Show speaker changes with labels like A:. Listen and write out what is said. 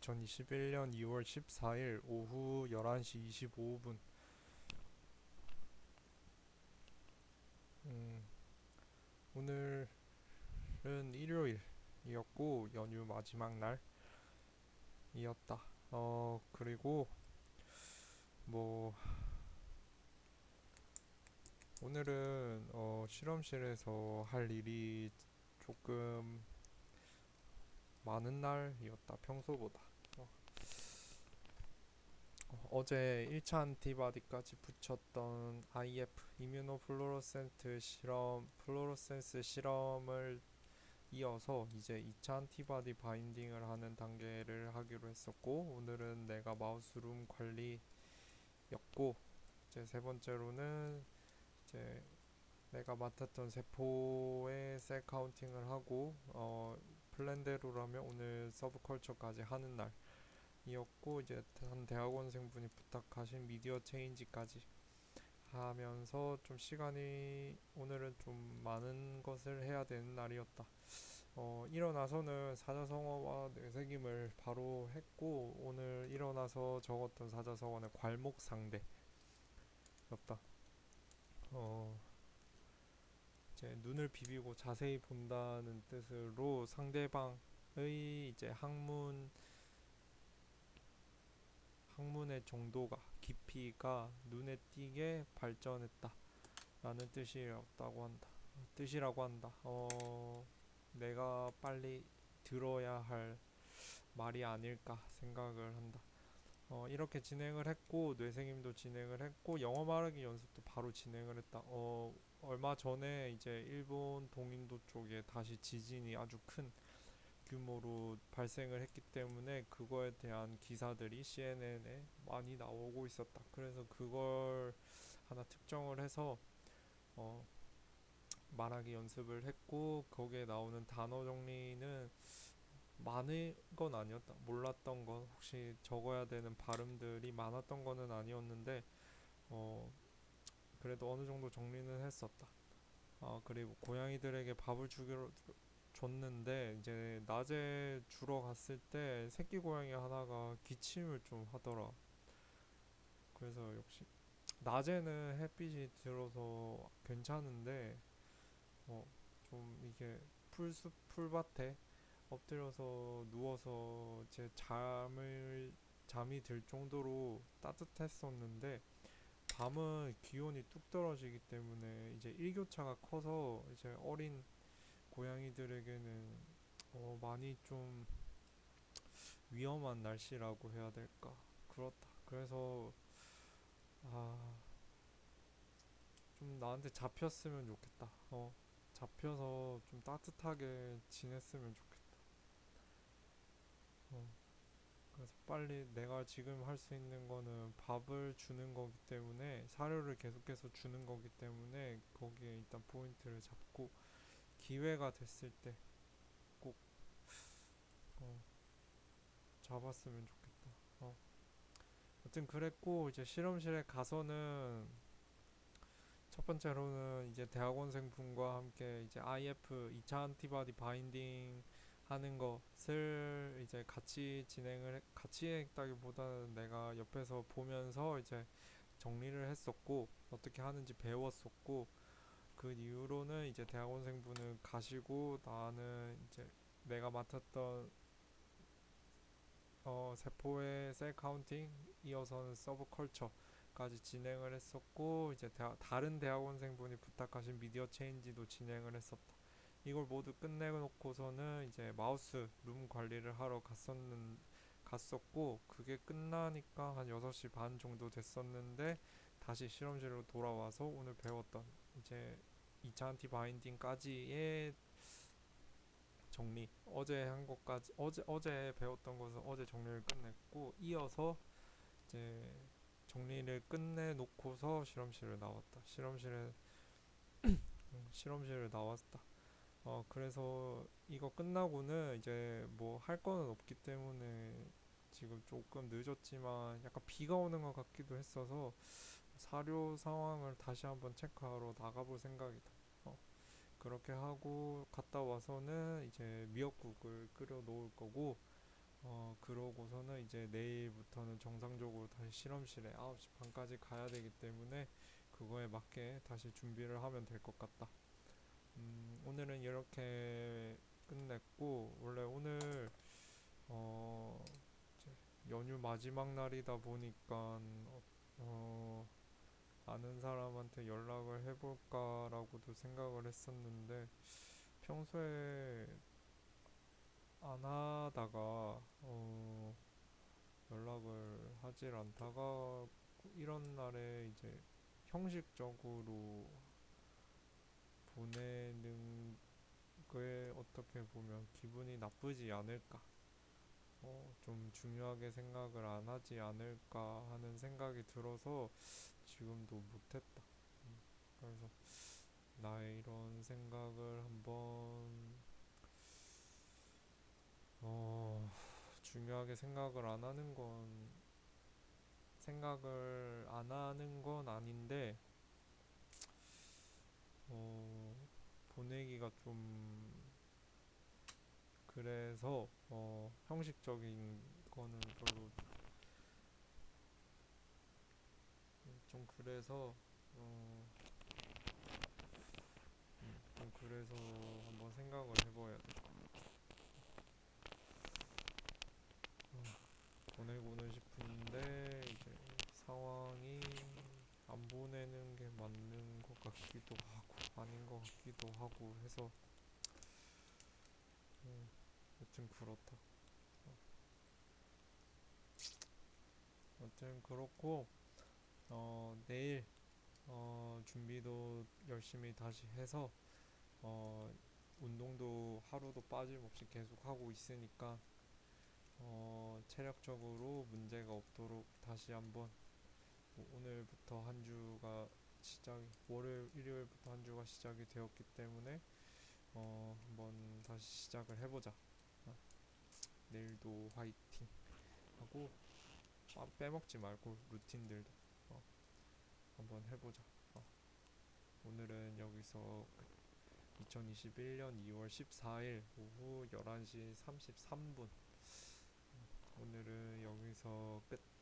A: 2021년 2월 14일 오후 11시 25분. 음, 오늘은 일요일이었고, 연휴 마지막 날이었다. 어, 그리고, 뭐, 오늘은, 어, 실험실에서 할 일이 조금 많은 날이었다, 평소보다. 어, 어 제 1차 안티바디까지 붙였던 IF 이뮤노플루오레센트 실험 플루오레센스 실험을 이어서 이제 2차 안티바디 바인딩을 하는 단계를 하기로 했었고 오늘은 내가 마우스룸 관리였고 이제 세 번째로는 이제 내가 맡았던 세포의 셀 카운팅을 하고 어 플랜대로라면 오늘 서브컬처까지 하는 날이었고 이제 한 대학원생분이 부탁하신 미디어 체인지까지 하면서 좀 시간이 오늘은 좀 많은 것을 해야 되는 날이었다. 어, 일어나서는 사자성어와 뇌새김을 바로 했고 오늘 일어나서 적었던 사자성어는 괄목상대였다. 어, 이제 눈을 비비고 자세히 본다는 뜻으로 상대방의 이제 학문 학문의 정도가 깊이가 눈에 띄게 발전했다 라는 뜻이었다고 한다. 뜻이라고 한다. 어, 내가 빨리 들어야 할 말이 아닐까 생각을 한다. 어, 이렇게 진행을 했고 뇌생임도 진행을 했고 영어 말하기 연습도 바로 진행을 했다. 어, 얼마 전에 이제 일본 동인도 쪽에 다시 지진이 아주 큰 규모로 발생을 했기 때문에 그거에 대한 기사들이 CNN에 많이 나오고 있었다. 그래서 그걸 하나 특정을 해서 어, 말하기 연습을 했고 거기에 나오는 단어 정리는 많은 건 아니었다. 몰랐던 건 혹시 적어야 되는 발음들이 많았던 거는 아니었는데 어, 그래도 어느 정도 정리는 했었다. 아, 그리고 고양이들에게 밥을 주기로 줬는데 이제 낮에 주러 갔을 때 새끼 고양이 하나가 기침을 좀 하더라. 그래서 역시 낮에는 햇빛이 들어서 괜찮은데 어, 좀 이게 풀숲 풀밭에 엎드려서 누워서 제 잠을 잠이 들 정도로 따뜻했었는데 밤은 기온이 뚝 떨어지기 때문에 이제 일교차가 커서 이제 어린 고양이들에게는 어 많이 좀 위험한 날씨라고 해야 될까? 그렇다. 그래서 아, 좀 나한테 잡혔으면 좋겠다. 어, 잡혀서 좀 따뜻하게 지냈으면 좋겠다. 어, 그래서 빨리 내가 지금 할 수 있는 거는 밥을 주는 거기 때문에 사료를 계속해서 주는 거기 때문에 거기에 일단 포인트를 잡고 기회가 됐을 때꼭 어, 잡았으면 좋겠다. 어. 여튼 그랬고 이제 실험실에 가서는 첫 번째로는 이제 대학원생 분과 함께 이제 IF 2차 안티바디 바인딩 하는 것을 이제 같이 진행을 해- 같이 했다기보다는 내가 옆에서 보면서 이제 정리를 했었고 어떻게 하는지 배웠었고 그 이후로는 이제 대학원생 분은 가시고 나는 이제 내가 맡았던 어, 세포의 셀 카운팅 이어서는 서브 컬처까지 진행을 했었고 이제 대하, 다른 대학원생분이 부탁하신 미디어 체인지도 진행을 했었다. 이걸 모두 끝내놓고서는 이제 마우스 룸 관리를 하러 갔었는 갔었고 그게 끝나니까 한 6시 반 정도 됐었는데 다시 실험실로 돌아와서 오늘 배웠던 이제 2차 안티 바인딩까지의 정리 어제 한 것까지 어제 어제 배웠던 것은 어제 정리를 끝냈고 이어서 이제 정리를 끝내 놓고서 실험실을 나왔다. 실험실에 음, 실험실을 나왔다. 어 그래서 이거 끝나고는 이제 뭐 할 거는 없기 때문에 지금 조금 늦었지만 약간 비가 오는 것 같기도 했어서 사료 상황을 다시 한번 체크하러 나가볼 생각이다. 어, 그렇게 하고 갔다 와서는 이제 미역국을 끓여 놓을 거고 어, 그러고서는 이제 내일부터는 정상적으로 다시 실험실에 9시 반까지 가야 되기 때문에 그거에 맞게 다시 준비를 하면 될 것 같다. 음, 오늘은 이렇게 끝냈고, 원래 오늘, 어, 연휴 마지막 날이다 보니까, 어, 어, 아는 사람한테 연락을 해볼까라고도 생각을 했었는데, 평소에 안 하다가 어, 연락을 하질 않다가 이런 날에 이제 형식적으로 보내는 게 어떻게 보면 기분이 나쁘지 않을까. 어, 좀 중요하게 생각을 안 하지 않을까 하는 생각이 들어서 지금도 못했다. 음, 그래서 나의 이런 생각을 한번 어, 중요하게 생각을 안 하는 건 생각을 안 하는 건 아닌데 어, 보내기가 좀 그래서 어, 형식적인 거는 별로 좀 그래서 어, 음, 좀 그래서 한번 생각을 해봐야 돼. 보내고는 싶은데 이제 상황이 안 보내는 게 맞는 것 같기도 하고 것 같기도 하고 해서 음, 여튼 그렇다. 어, 여튼 그렇고 어, 내일 어, 준비도 열심히 다시 해서 어, 운동도 하루도 빠짐없이 계속 하고 있으니까 어, 체력적으로 문제가 없도록 다시 한번 뭐 오늘부터 한 주가 시작 월요일 일요일부터 한 주가 시작이 되었기 때문에 어, 한번 다시 시작을 해보자. 어, 내일도 화이팅 하고 빠- 빼먹지 말고 루틴들도 어, 한번 해보자. 어, 오늘은 여기서 2021년 2월 14일 오후 11시 33분 오늘은 여기서 끝.